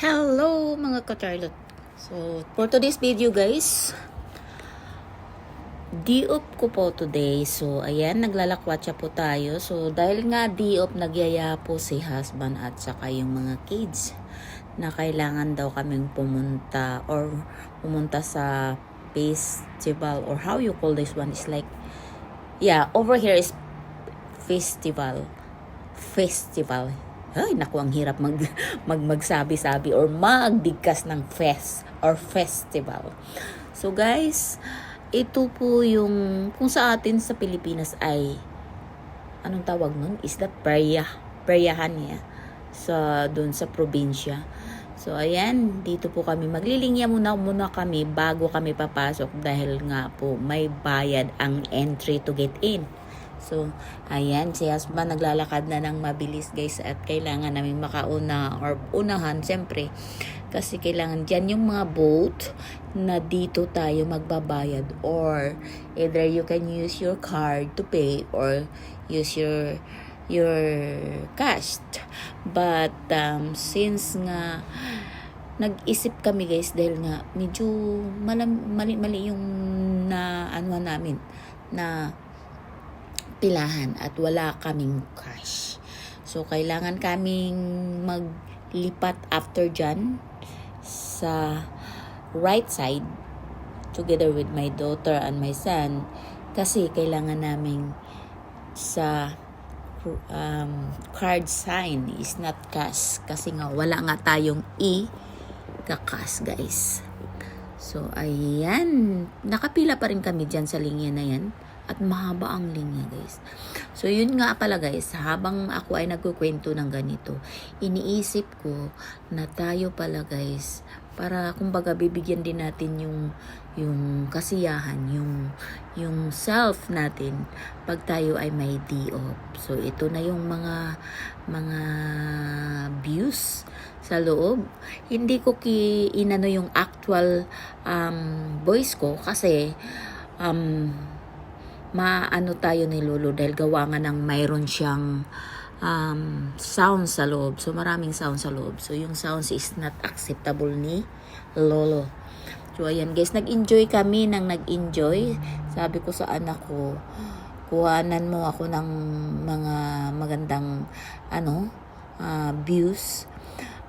Hello mga ka-Charlotte. So, for today's video guys, D-op ko po today. So, ayan, naglalakwatsa po tayo. So, dahil nga D-op, nagyaya po si husband at saka yung mga kids na kailangan daw kaming pumunta or pumunta sa festival or how you call this one is like yeah, over here is festival. Festival. Ay, naku, ang hirap mag, mag magsabi-sabi or magdigkas ng fest or festival. So guys, ito po yung kung sa atin sa Pilipinas ay anong tawag nun? Is that perya? Peryahan niya sa doon sa probinsya. So ayan, dito po kami maglilinya muna muna kami bago kami papasok dahil nga po may bayad ang entry to get in. So, ayan, si husband naglalakad na ng mabilis guys at kailangan namin makauna or unahan siyempre kasi kailangan dyan yung mga boat na dito tayo magbabayad or either you can use your card to pay or use your your cash. But um, since nga nag-isip kami guys dahil nga medyo malam, mali, mali yung na ano namin na pilahan at wala kaming cash. So, kailangan kaming maglipat after dyan sa right side together with my daughter and my son kasi kailangan naming sa um, card sign is not cash kasi nga wala nga tayong e kakas guys. So, ayan. Nakapila pa rin kami dyan sa linya na yan. At mahaba ang linya, guys. So, yun nga pala, guys. Habang ako ay nagkukwento ng ganito, iniisip ko na tayo pala, guys, para kumbaga bibigyan din natin yung yung kasiyahan, yung yung self natin pag tayo ay may D-op. So ito na yung mga mga views sa loob. Hindi ko ki inano yung actual um, voice ko kasi um, maano tayo ni Lolo dahil gawa nga ng mayroon siyang um, sound sa loob. So, maraming sound sa loob. So, yung sounds is not acceptable ni Lolo. So, ayan guys, nag-enjoy kami nang nag-enjoy. Sabi ko sa anak ko, kuhanan mo ako ng mga magandang ano, uh, views.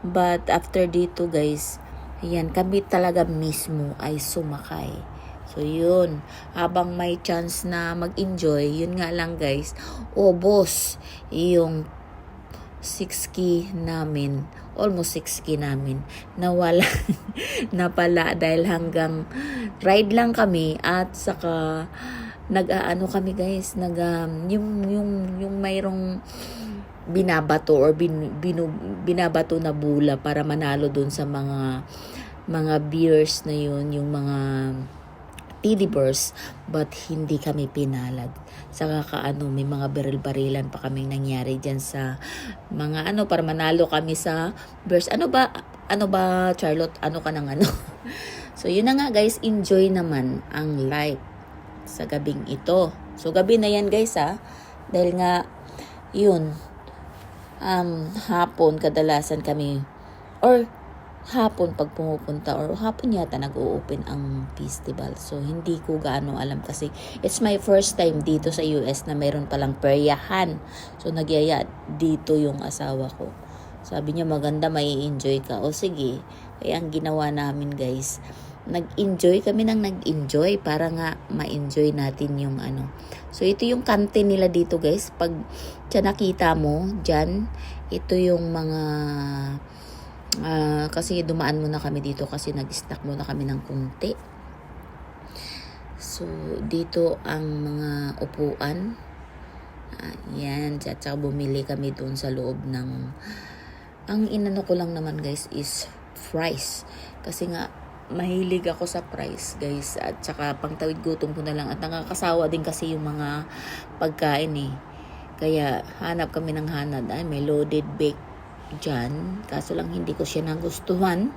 But after dito guys, ayan, kami talaga mismo ay sumakay. So, yun. Habang may chance na mag-enjoy, yun nga lang guys, obos yung 6 key namin, almost 6 key namin, nawala na pala dahil hanggang ride lang kami at saka nag-aano kami guys, nag um, yung yung yung mayroong binabato or bin, binu, binabato na bula para manalo dun sa mga mga beers na yun, yung mga bears but hindi kami pinalad. Sa kakaano, may mga baril-barilan pa kaming nangyari dyan sa mga ano, para manalo kami sa bears. Ano ba, ano ba, Charlotte, ano ka ng ano? so, yun na nga guys, enjoy naman ang life sa gabing ito. So, gabi na yan guys ha. Dahil nga, yun, um, hapon kadalasan kami, or hapon pag pumupunta or hapon yata nag-o-open ang festival. So, hindi ko gaano alam kasi it's my first time dito sa US na mayroon palang peryahan. So, nagyaya dito yung asawa ko. Sabi niya maganda, may enjoy ka. O sige, kaya ang ginawa namin guys, nag-enjoy kami nang nag-enjoy para nga ma-enjoy natin yung ano. So, ito yung kante nila dito guys. Pag siya nakita mo, dyan, ito yung mga Uh, kasi dumaan muna kami dito kasi nag-stack muna kami ng kunti. So, dito ang mga upuan. Ayan, uh, at saka bumili kami doon sa loob ng ang inano ko lang naman guys is fries. Kasi nga mahilig ako sa fries guys at saka pangtawid gutom ko na lang at nakakasawa din kasi yung mga pagkain eh. Kaya hanap kami ng hanap. Ay, may loaded baked dyan. Kaso lang hindi ko siya nagustuhan.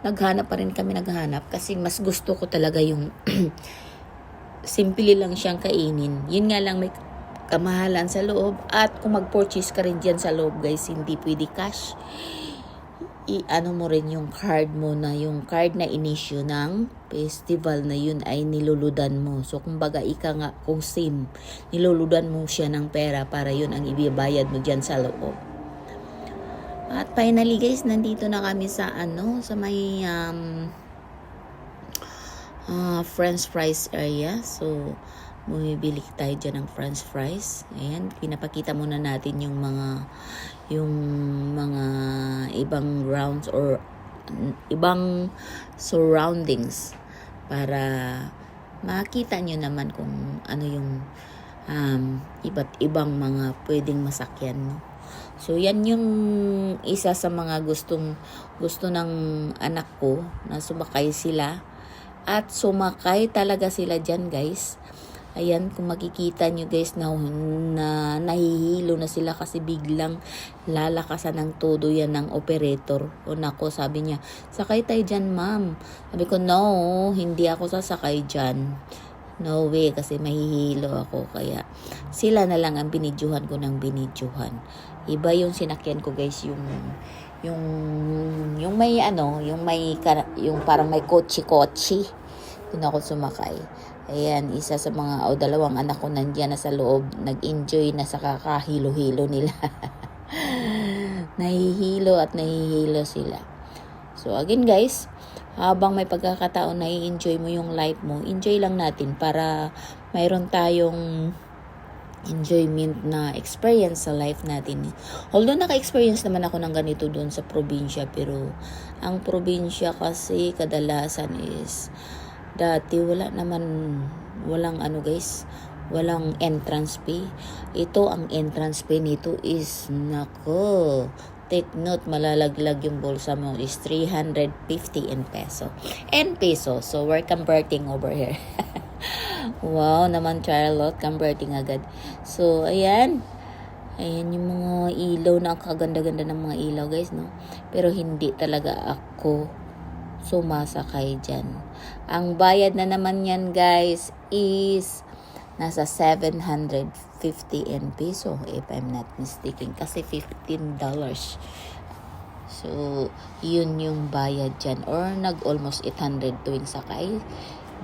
Naghanap pa rin kami naghanap kasi mas gusto ko talaga yung simple lang siyang kainin. Yun nga lang may kamahalan sa loob at kung mag-purchase ka rin dyan sa loob guys, hindi pwede cash. i-ano mo rin yung card mo na yung card na inisyo ng festival na yun ay niluludan mo. So, kumbaga, ika nga, kung sim, niluludan mo siya ng pera para yun ang ibibayad mo dyan sa loob. At finally guys, nandito na kami sa ano, sa may um, ah, french fries area. So, bumibili tayo dyan ng french fries. Ayan, pinapakita muna natin yung mga yung mga ibang rounds or ibang surroundings para makita nyo naman kung ano yung um, iba't ibang mga pwedeng masakyan no? So yan yung isa sa mga gustong gusto ng anak ko na sumakay sila at sumakay talaga sila dyan guys. Ayan, kung makikita nyo guys na, na nahihilo na sila kasi biglang lalakasan ng todo yan ng operator. O nako, sabi niya, sakay tayo dyan ma'am. Sabi ko, no, hindi ako sasakay dyan. No way, kasi mahihilo ako. Kaya sila na lang ang binidyuhan ko ng binidyuhan. Iba yung sinakyan ko guys, yung yung yung may ano, yung may yung parang may kotse-kotse. Doon ako sumakay. Ayan, isa sa mga o dalawang anak ko nandiyan na sa loob, nag-enjoy na sa kakahilo-hilo nila. nahihilo at nahihilo sila. So again guys, habang may pagkakataon na i-enjoy mo yung life mo, enjoy lang natin para mayroon tayong enjoyment na experience sa life natin. Although naka-experience naman ako ng ganito doon sa probinsya, pero ang probinsya kasi kadalasan is dati wala naman walang ano guys, walang entrance fee. Ito ang entrance fee nito is nako. Take note, malalaglag yung bulsa mo is 350 in peso. In peso. So, we're converting over here. wow naman, Charlotte. Converting agad. So, ayan. Ayan yung mga ilaw na kaganda-ganda ng mga ilaw, guys, no? Pero hindi talaga ako sumasakay dyan. Ang bayad na naman yan, guys, is nasa 750 in peso if I'm not mistaken kasi 15 dollars so yun yung bayad dyan or nag almost 800 tuwing sakay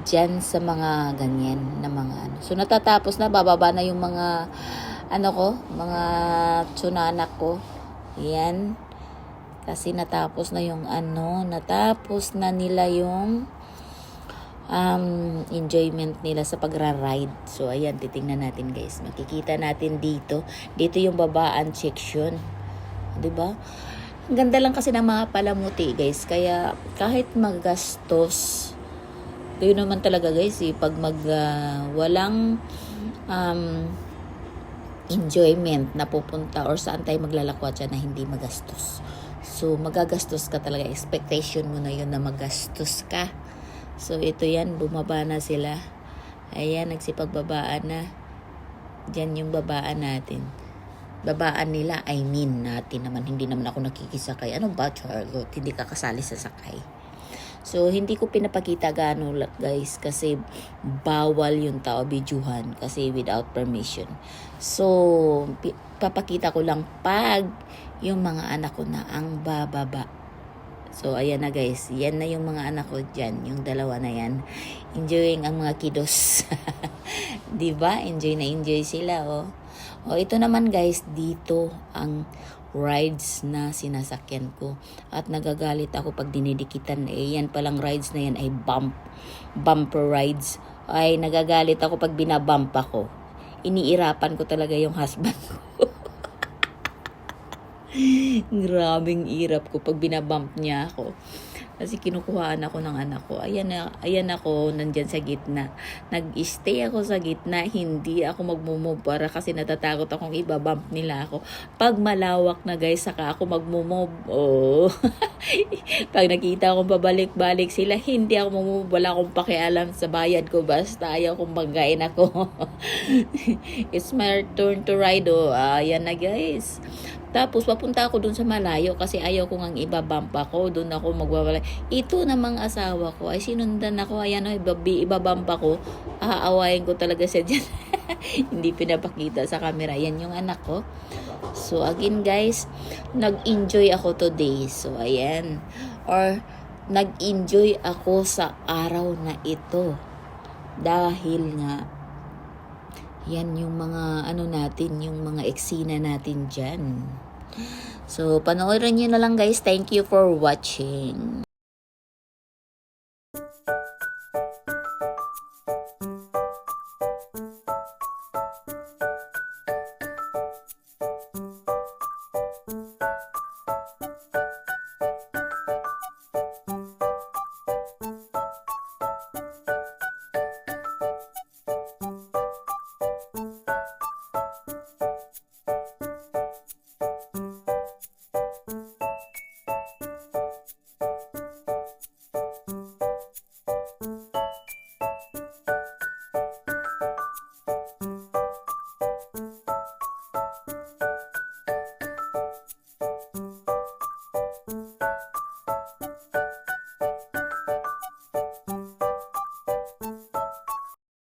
dyan sa mga ganyan na mga ano so natatapos na bababa na yung mga ano ko mga tsunanak ko yan kasi natapos na yung ano natapos na nila yung um, enjoyment nila sa pagra-ride. So, ayan, titingnan natin guys. Makikita natin dito. Dito yung babaan section. ba? Ang ganda lang kasi ng mga palamuti guys. Kaya kahit magastos, yun naman talaga guys eh, pag mag ah, walang um, enjoyment na pupunta or saan tayo maglalakwat siya na hindi magastos. So, magagastos ka talaga. Expectation mo na yun na magastos ka. So, ito yan, bumaba na sila. Ayan, nagsipagbabaan na. Diyan yung babaan natin. Babaan nila, I mean natin naman. Hindi naman ako nakikisakay. Ano ba, Charlotte? Hindi ka kasali sa sakay. So, hindi ko pinapakita gaano guys kasi bawal yung tao bidyuhan kasi without permission. So, papakita ko lang pag yung mga anak ko na ang bababa. So, ayan na guys. Yan na yung mga anak ko dyan. Yung dalawa na yan. Enjoying ang mga kiddos. ba Enjoy na enjoy sila, oh. O, ito naman guys, dito ang rides na sinasakyan ko. At nagagalit ako pag dinidikitan. Eh, yan palang rides na yan ay bump, bumper rides. Ay, nagagalit ako pag binabump ako. Iniirapan ko talaga yung husband ko. Grabing irap ko pag binabump niya ako. Kasi kinukuhaan ako ng anak ko. Ayan, na, ayan ako nandyan sa gitna. Nag-stay ako sa gitna. Hindi ako magmumove para kasi natatakot akong ibabump nila ako. Pag malawak na guys, saka ako magmumove. Oh. Pag nakita akong babalik-balik sila, hindi ako mamumove. Wala akong pakialam sa bayad ko. Basta ayaw kong magain ako. It's my turn to ride. Oh. Ayan na guys. Tapos papunta ako dun sa malayo kasi ayaw ko ngang ibabump ako. Dun ako magwawala. Ito namang asawa ko ay sinundan ako. Ayan o, ibabi, ibabump ako. Aawayin ko talaga siya dyan. Hindi pinapakita sa camera. Yan yung anak ko. So again guys, nag-enjoy ako today. So ayan. Or nag-enjoy ako sa araw na ito. Dahil nga yan yung mga ano natin, yung mga eksena natin dyan. So, panoorin nyo na lang guys. Thank you for watching.